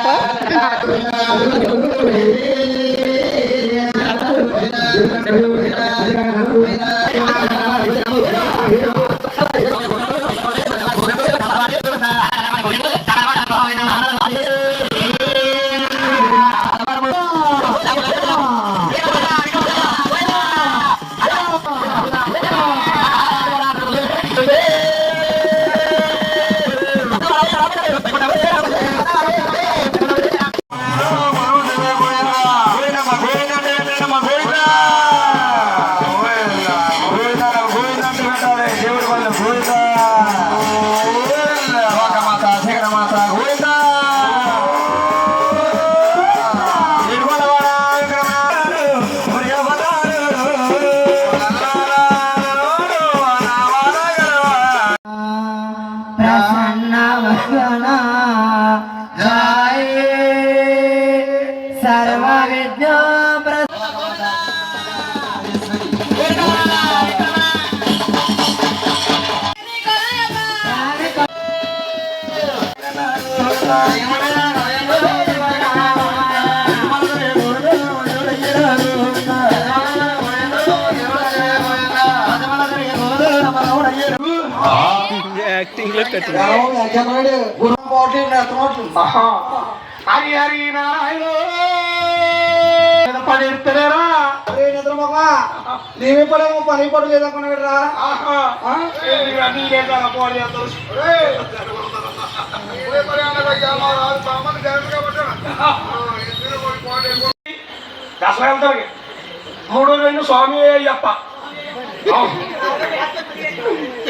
ప్రసన్న जाना जाए सर्वविज्ञान యాక్టింగ్లో హరి హరి నారాయణ. పని ఎత్తలేరా? నీవే పడేమో పని పడు లేదనుకున్నాడురా దసరా వెళ్తారు మూడు రెండు స్వామి అయ్యప్ప.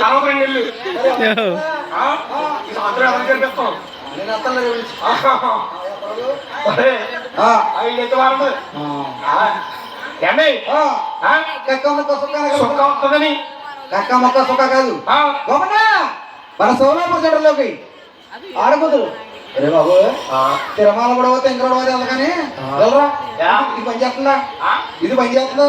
అరవై రెండు ఇల్లు ఆ? ఈ ఐదు వారం ఏండి కక్క మొక్క సుక్క వస్తుందని కక్క మొక్క సుక్క కాదు ఆ, మన సోలాపూర్ సెంటర్లోకి ఆడకూతురు అరే బాబు తిరుమల కూడా పోతే ఇంకా కూడా పోతే వెళ్ళగానే వెళ్ళరా ఇది పని చేస్తుందా ఇది పని చేస్తుందా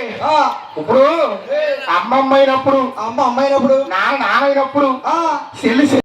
ఇప్పుడు అమ్మమ్మ అయినప్పుడు అమ్మ అమ్మాయినప్పుడు నాన్న నాన్న అయినప్పుడు చెల్లి